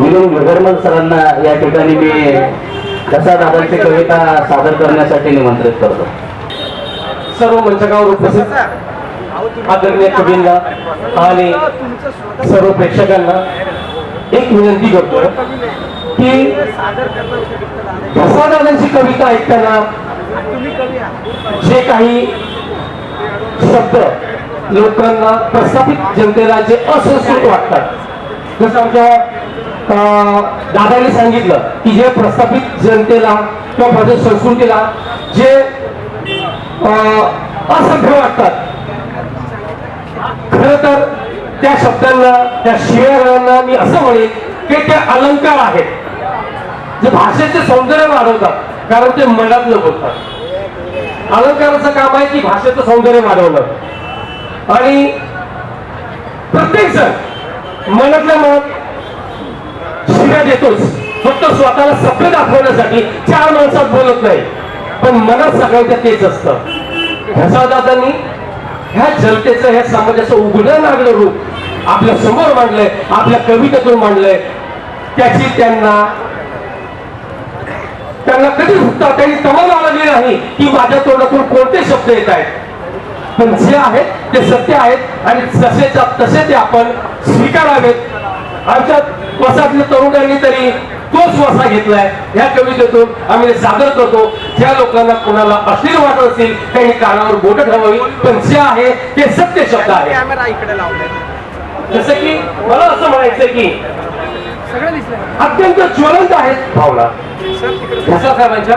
विनोद गगरमल सरांना या ठिकाणी मी कसा दादांची कविता सादर करण्यासाठी निमंत्रित करतो. सर्व मंचकावर उपस्थित आदरणीय कवींना आणि सर्व प्रेक्षकांना एक विनंती करतो की प्रसादानांची कविता ऐकताना जे काही शब्द लोकांना प्रस्थापित जनतेला जे असंस्कृत वाटतात जसं आमच्या दादांनी सांगितलं की जे प्रस्थापित जनतेला किंवा माझ्या संस्कृतीला जे अं, असभ्य वाटतात खर तर त्या शब्दांना त्या शिव्यागांना मी असं म्हणेन की ते अलंकार आहेत. जे भाषेचे सौंदर्य वाढवतात कारण ते मनातलं बोलतात. अलंकाराचं काम आहे की भाषेचं सौंदर्य वाढवणं. आणि प्रत्येक जण मनातल्या मनात शिव्या देतोच. फक्त स्वतःला सभ्य दाखवण्यासाठी चार माणसात बोलत नाही. पण मनात सगळ्यांच्या तेच असतं. दादांनी ह्या जनतेचं ह्या समाजाचं उघडं लागलं रूप आपल्यासमोर मांडलंय आपल्या कवितेतून मांडलंय. त्याची त्यांना त्यांना कधी सुद्धा त्यांनी तमाम आळगली नाही की माझ्या तोंडातून कोणते शब्द येत आहेत. पण जे आहेत ते सत्य आहेत आणि जसेच्या तसे ते आपण स्वीकारावेत. आमच्या वसातल्या तरुणांनी तरी तोच वसा घेतलाय. ह्या कवितेतून आम्ही ते सादर करतो. ज्या लोकांना कोणाला अश्लील वाटत असेल त्यांनी कानावर बोट ठेवावी. पण जे आहे ते सत्य शब्द आहे. जसं की मला असं म्हणायचं की अत्यंत ज्वलंत आहेत भावना. साहेबांच्या.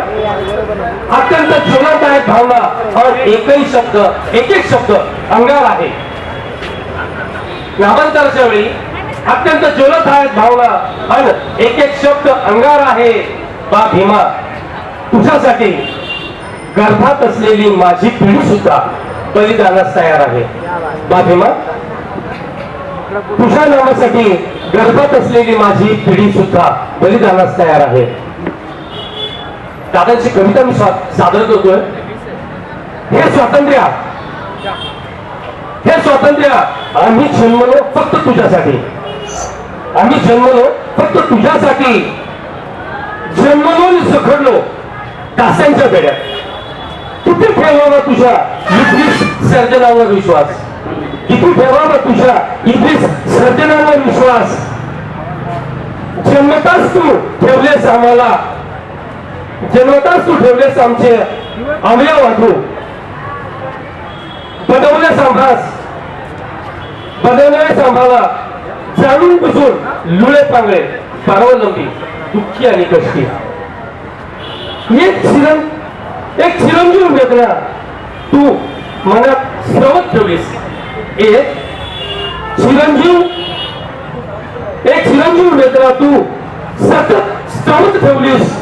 अत्यंत ज्वलंत आहेत भावना. और एकही शब्द एक एक शब्द अंगार आहे. नामांतराच्या वेळी अत्यंत ज्वलत आहेत भावना. आणि एक एक शब्द अंगार आहे बा भीमा? तुझ्यासाठी गर्भात असलेली माझी पिढी सुद्धा बलिदानास तयार आहे. बा भीमा? तुझ्या नावासाठी गर्भात असलेली माझी पिढी सुद्धा बलिदानास तयार आहे. दादांची कविता मी सादर करतोय. हे स्वातंत्र्य. हे स्वातंत्र्य. आम्ही जन्मलो फक्त तुझ्यासाठी. आम्ही जन्मलो फक्त तुझ्यासाठी. जन्मलो आणि सखडलो. दासांच्या पेड्यात किती ठेवावा तुझ्या इब्लिस सर्जनावर विश्वास? किती ठेवावा तुझ्या इब्लिस सर्जनावर विश्वास? जन्मताच तू ठेवलेस आम्हाला. जन्मताच तू ठेवलेस आमचे अवयव वाटू बनवलेस आम्हास. बनवलेस आम्हाला. जाणून बसून लुळे पांगळे पारवलंबी दुःखी आणि कष्टी. एक चिरं एक चिरंजीव वेदना तू मनात स्रवत ठेवलीस एक चिरंजीव एक चिरंजीव वेदना तू. सतत स्रवत ठेवलीस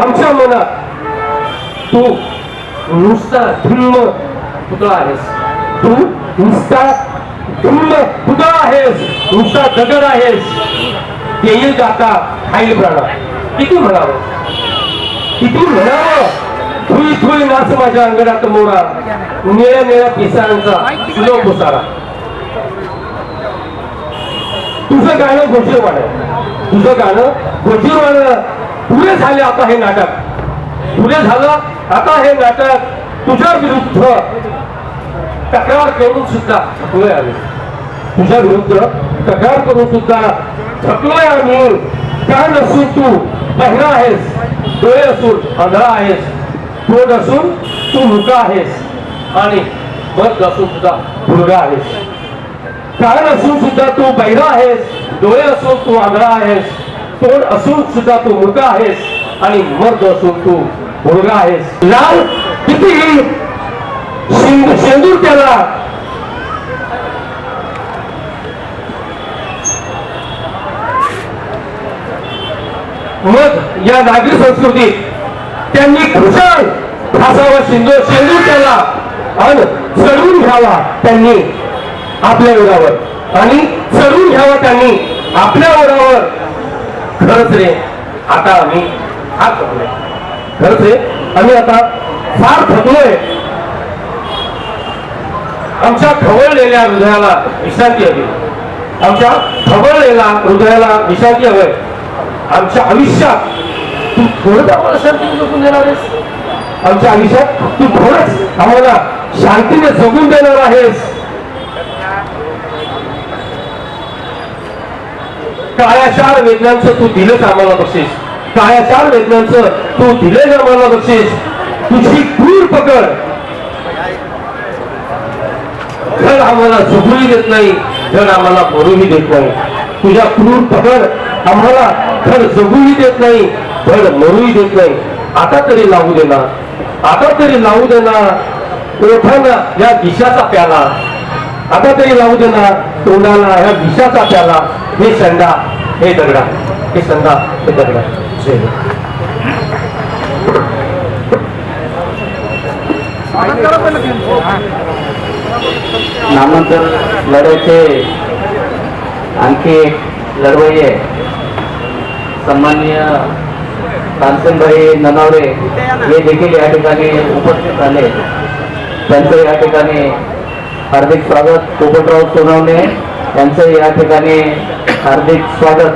आमच्या मनात. तू नुसता धिम्म पुतळा आहेस. तू नुसता धिम्म पुतळा आहेस नुसता दगड आहेस. येईल जाता खाईल प्राणा. किती म्हणावं? किती म्हणावं? थुई थुई नाच माझ्या अंगणात मोरा. निळ्या निळ्या पिसांचा सुलो पुसारा. तुझं गाणं गोजीरवाण तुझं गाणं गोजीरवाण पुरे झाले आता हे नाटक. पुरे झालं आता हे नाटक. तुझ्या विरुद्ध तक्रार करून सुद्धा थकलोय आम्ही. तुझ्या विरुद्ध तक्रार करून सुद्धा थकलोय आम्ही. का नसून तू? बहिरा आहेस. डोळे असून आंधळा आहेस. तोड असून तू मुका आहेस. आणि मत असून सुद्धा मुलगा आहेस. कारण असून सुद्धा तू बहिरा आहेस. डोळे असून तू आंधळा आहेस. तोंड असून सुद्धा तू मुलगा आहेस. आणि मर्द असून तू मुलगा आहेस. लाल कितीही शेंदूर त्याला. मग या नागरी संस्कृतीत त्यांनी खुशाल फासावा शेंदूर शेंदूर त्याला. आणि चढवून घ्यावा त्यांनी आपल्या उरावर आणि चढवून घ्यावा त्यांनी आपल्या उरावर खरंच रे आता आम्ही हात खरंच रे आम्ही आता फार थकलोय. आमच्या खवळलेल्या हृदयाला विश्रांती हवी. आमच्या खवळलेल्या हृदयाला विश्रांती हवे. आमच्या आयुष्यात तू थोडंच आम्हाला शांती जगून देणार आहेस. आमच्या आयुष्यात तू थोडंच आम्हाला शांतीने जगून देणार आहेस. काळ्या चार वेदनांचं तू दिलंच आम्हाला बक्षीस. काळ्या चार वेदनांचं तू दिलेच आम्हाला बक्षीस. तुझी क्रूर पकड धड आम्हाला झोपूही देत नाही धड आम्हाला मरूही देत नाही. तुझ्या क्रूर पकड आम्हाला धड जगूही देत नाही धड मरूही देत नाही. आता तरी लावू देणार आता तरी लावू देणार ओठाला या विषाचा प्याला. आता तरी लावू देणार तोंडाला ह्या विषाचा प्याला. हे संडा हे दगडा हे संडा हे दगडा. जय हो. स्वागत करा पहिलं त्यांचं. हा. नामांतर लढ्याचे आणखी एक लढवय्ये सन्माननीय तानसेनभाई ननावरे हे देखील या ठिकाणी उपस्थित झाले. त्यांचं या ठिकाणी हार्दिक स्वागत. पोपटराव सोनवणे यांचं या ठिकाणी हार्दिक स्वागत.